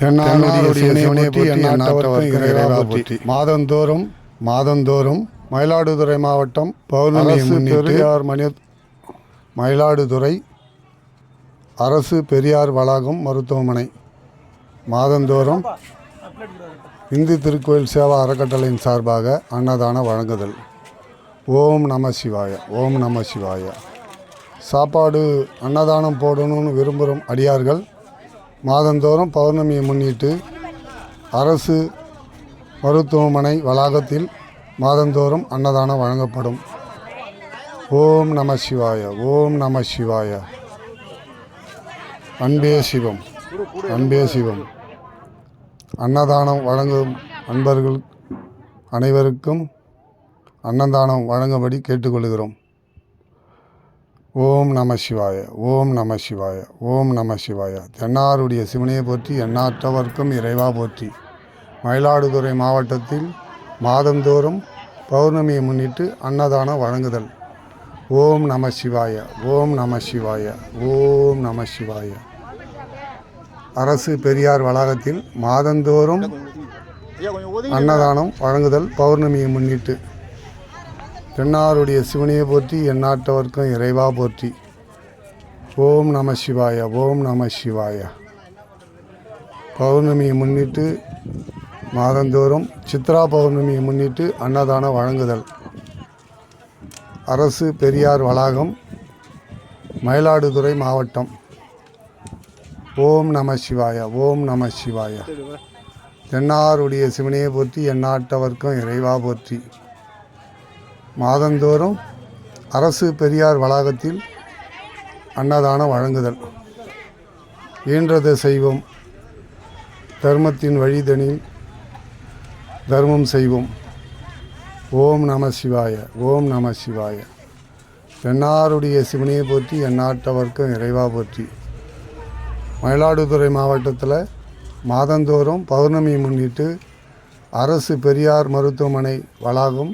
தென்னாடுடைய சிவனை போற்றி மாதந்தோறும் மாதந்தோறும் மயிலாடுதுறை மாவட்டம் பௌர்ணமி பெரியார் மணி மயிலாடுதுறை அரசு பெரியார் வளாகம் மருத்துவமனை. மாதந்தோறும் இந்து திருக்கோயில் சேவா அறக்கட்டளையின் சார்பாக அன்னதான வழங்குதல். ஓம் நம சிவாய ஓம் நம சிவாய. சாப்பாடு அன்னதானம் போடணும்னு விரும்புகிறோம் அடியார்கள் மாதந்தோறும் பௌர்ணமியை முன்னிட்டு அரசு மருத்துவமனை வளாகத்தில் மாதந்தோறும் அன்னதானம் வழங்கப்படும். ஓம் நம சிவாய ஓம் நம சிவாய. அன்பே சிவம் அன்பே சிவம். அன்னதானம் வழங்கும் அன்பர்கள் அனைவருக்கும் அன்னதானம் வழங்கும்படி கேட்டுக்கொள்கிறோம். ஓம் நம சிவாய ஓம் நம சிவாய ஓம் நம சிவாய. தென்னாருடைய சிவனையை போற்றி எண்ணாற்றவர்க்கும் இறைவா போற்றி. மயிலாடுதுறை மாவட்டத்தில் மாதந்தோறும் பௌர்ணமியை முன்னிட்டு அன்னதானம் வழங்குதல். ஓம் நம சிவாய ஓம் நம சிவாய ஓம் நம சிவாய. அரசு பெரியார் வளாகத்தில் மாதந்தோறும் அன்னதானம் வழங்குதல் பௌர்ணமியை முன்னிட்டு. தென்னாருடைய சிவனையை போற்றி எந்நாட்டவர்க்கும் இறைவா போற்றி. ஓம் நம சிவாய ஓம் நம சிவாய. பௌர்ணமியை முன்னிட்டு மாதந்தோறும் சித்ரா பௌர்ணமியை முன்னிட்டு அன்னதானம் வழங்குதல். அரசு பெரியார் வளாகம் மயிலாடுதுறை மாவட்டம். ஓம் நம சிவாய ஓம் நம சிவாய. தென்னாருடைய சிவனையை போற்றி எந்நாட்டவர்க்கும் இறைவா போற்றி. மாதந்தோறும் அரசு பெரியார் வளாகத்தில் அன்னதானம் வழங்குதல். ஈன்றதை செய்வோம். தர்மத்தின் வழிதனில் தர்மம் செய்வோம். ஓம் நம சிவாய ஓம் நம சிவாய. என்னாருடைய சிவனையை போற்றி எந்நாட்டவர்க்கும் இறைவா போற்றி. மயிலாடுதுறை மாவட்டத்தில் மாதந்தோறும் பௌர்ணமியை முன்னிட்டு அரசு பெரியார் மருத்துவமனை வளாகம்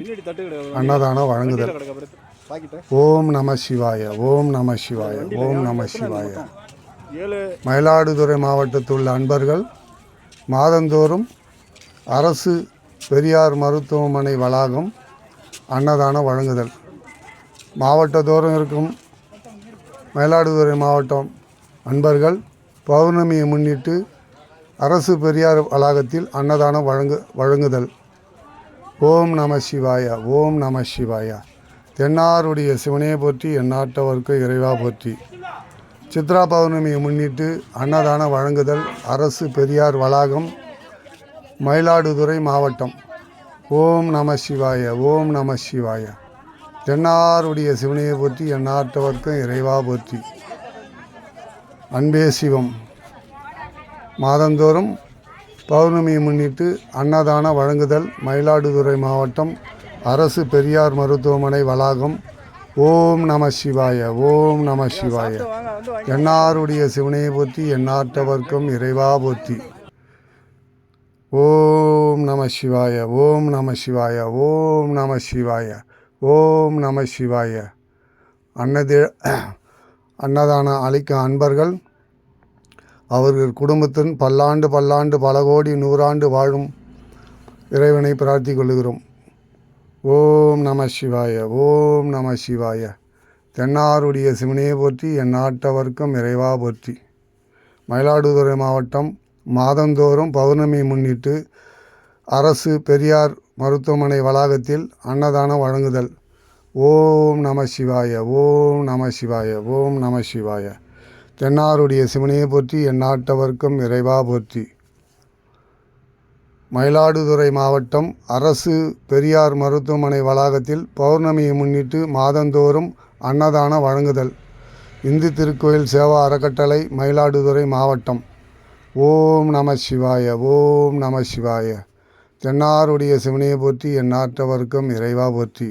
அன்னதானம் வழங்குதல். ஓம் நம சிவாய ஓம் நம சிவாய ஓம் நம சிவாய. மயிலாடுதுறை மாவட்டத்தில் உள்ள அன்பர்கள் மாதந்தோறும் அரசு பெரியார் மருத்துவமனை வளாகம் அன்னதானம் வழங்குதல். மாவட்டத்தோறும் இருக்கும் மயிலாடுதுறை மாவட்டம் அன்பர்கள் பௌர்ணமியை முன்னிட்டு அரசு பெரியார் வளாகத்தில் அன்னதானம் வழங்கு வழங்குதல். ஓம் நம சிவாயா ஓம் நம சிவாயா. தென்னாருடைய சிவனையை போற்றி எந்நாட்டவர்க்கு இறைவா போற்றி. சித்ரா பௌர்ணமியை முன்னிட்டு அன்னதானம் வழங்குதல் அரசு பெரியார் வளாகம் மயிலாடுதுறை மாவட்டம். ஓம் நம சிவாய ஓம் நம சிவாய. தென்னாருடைய சிவனையை போற்றி எந்நாட்டவர்க்கும் இறைவா போற்றி. அன்பே சிவம். மாதந்தோறும் பௌர்ணமியை முன்னிட்டு அன்னதான வழங்குதல் மயிலாடுதுறை மாவட்டம் அரசு பெரியார் மருத்துவமனை வளாகம். ஓம் நம சிவாய ஓம் நம சிவாய. என்னாருடைய சிவனையை போற்றி எந்நாட்டவர்க்கும் இறைவா போற்றி. ஓம் நம சிவாய ஓம் நம சிவாய ஓம் நம சிவாய ஓம் நம சிவாய. அன்னதே அன்னதானம் அளிக்கும் அன்பர்கள் அவர்கள் குடும்பத்தின் பல்லாண்டு பல்லாண்டு பல கோடி நூறாண்டு வாழும் இறைவனை பிரார்த்திக் கொள்கிறோம் ஓம் நம சிவாய ஓம் நம சிவாய. தென்னாருடைய சிவனையை போற்றி என் நாட்டவர்க்கும் இறைவா போற்றி. மயிலாடுதுறை மாவட்டம் மாதந்தோறும் பௌர்ணமி முன்னிட்டு அரசு பெரியார் மருத்துவமனை வளாகத்தில் அன்னதானம் வழங்குதல். ஓம் நம சிவாய ஓம் நம சிவாய ஓம் நம சிவாய. தென்னாருடைய சிவனையை போற்றி எந்நாட்டவர்க்கும் இறைவா போற்றி. மயிலாடுதுறை மாவட்டம் அரசு பெரியார் மருத்துவமனை வளாகத்தில் பௌர்ணமியை முன்னிட்டு மாதந்தோறும் அன்னதானம் வழங்குதல். இந்து திருக்கோயில் சேவா அறக்கட்டளை மயிலாடுதுறை மாவட்டம். ஓம் நம சிவாய ஓம் நம சிவாய. தென்னாருடைய சிவனையை போற்றி எந்நாட்டவர்க்கும் இறைவா போற்றி.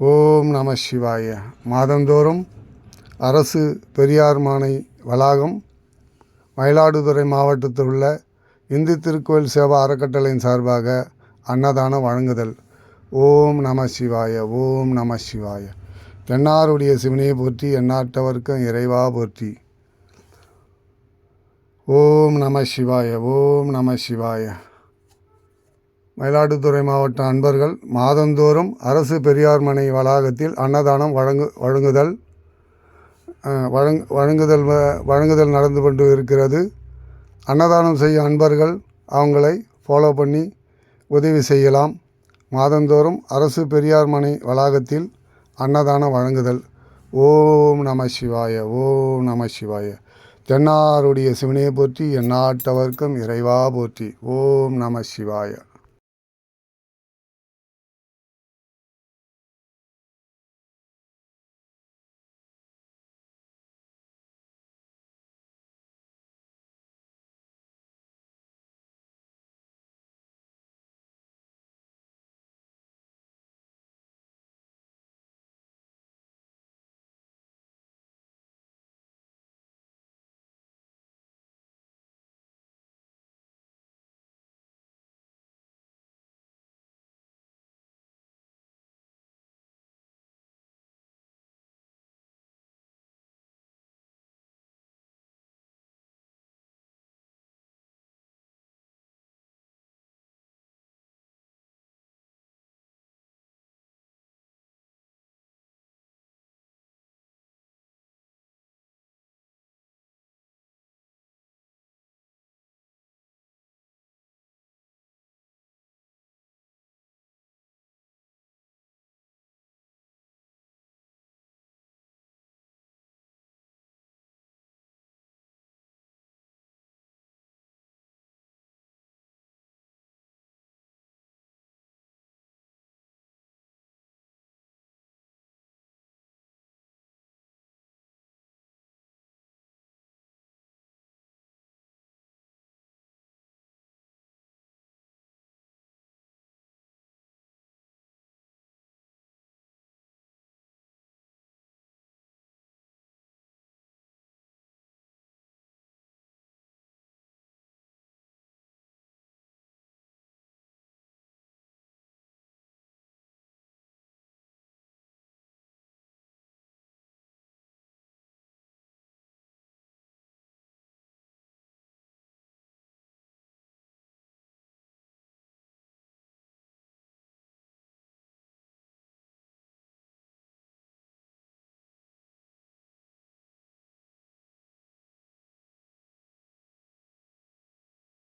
ஓம் நம சிவாய. மாதந்தோறும் அரசு பெரியார் மானை வளாகம் மயிலாடுதுறை மாவட்டத்தில் உள்ள இந்து திருக்கோயில் சேவா அறக்கட்டளையின் சார்பாக அன்னதானம் வழங்குதல். ஓம் நம சிவாய ஓம் நம சிவாய. தென்னாருடைய சிவனையை போற்றி எண்ணாட்டவர்க்கும் இறைவா போற்றி. ஓம் நம சிவாய ஓம் நம சிவாய. மயிலாடுதுறை மாவட்ட அன்பர்கள் மாதந்தோறும் அரசு பெரியார் மனை வளாகத்தில் அன்னதானம் வழங்கு வழங்குதல். வழங் வழங்குதல் வ- வழங்குதல் நடந்து கொண்டு இருக்கிறது. அன்னதானம் செய்யும் அன்பர்கள் அவங்களை ஃபாலோ பண்ணி உதவி செய்யலாம். மாதந்தோறும் அரசு பெரியார் மனை வளாகத்தில் அன்னதானம் வழங்குதல். ஓம் நம சிவாய ஓம் நம சிவாய. தென்னாருடைய சிவனையை போற்றி எந்நாட்டவர்க்கும் இறைவா போற்றி. ஓம் நம சிவாய.